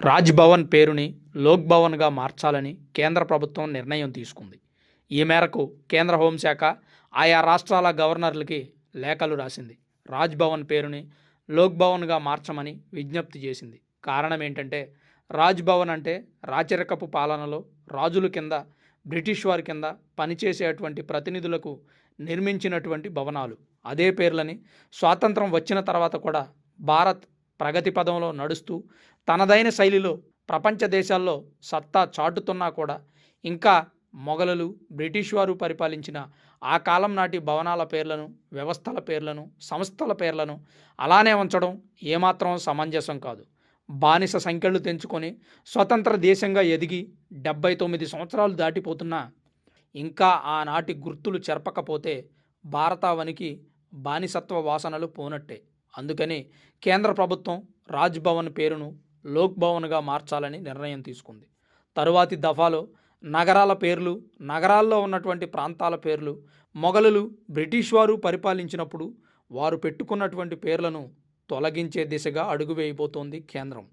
రాజ్భవన్ పేరుని లోక్ భవన్గా మార్చాలని కేంద్ర ప్రభుత్వం నిర్ణయం తీసుకుంది. ఈ మేరకు కేంద్ర హోంశాఖ ఆయా రాష్ట్రాల గవర్నర్లకి లేఖలు రాసింది. రాజ్భవన్ పేరుని లోక్ భవన్గా మార్చమని విజ్ఞప్తి చేసింది. కారణం ఏంటంటే రాజ్ భవన్ అంటే రాచరికపు పాలనలో రాజుల కింద బ్రిటిష్ వారి కింద పనిచేసేటువంటి ప్రతినిధులకు నిర్మించినటువంటి భవనాలు. అదే పేర్లని స్వాతంత్రం వచ్చిన తర్వాత కూడా భారత్ ప్రగతి పదంలో నడుస్తూ తనదైన శైలిలో ప్రపంచ దేశాల్లో సత్తా చాటుతున్నా కూడా ఇంకా మొఘలులు బ్రిటిష్ వారు పరిపాలించిన ఆ కాలం నాటి భవనాల పేర్లను వ్యవస్థల పేర్లను సంస్థల పేర్లను అలానే ఉంచడం ఏమాత్రం సమంజసం కాదు. బానిస సంఖ్యలు తెంచుకొని స్వతంత్ర దేశంగా ఎదిగి డెబ్బై తొమ్మిది సంవత్సరాలు దాటిపోతున్నా ఇంకా ఆనాటి గుర్తులు చెరపకపోతే భారతావనికి బానిసత్వ వాసనలు పోనట్టే. అందుకని కేంద్ర ప్రభుత్వం రాజ్భవన్ పేరును లోక్ భవన్గా మార్చాలని నిర్ణయం తీసుకుంది. తరువాతి దఫాలో నగరాల పేర్లు నగరాల్లో ఉన్నటువంటి ప్రాంతాల పేర్లు మొఘలులు బ్రిటిష్ వారు పరిపాలించినప్పుడు వారు పెట్టుకున్నటువంటి పేర్లను తొలగించే దిశగా అడుగు వేయబోతోంది కేంద్రం.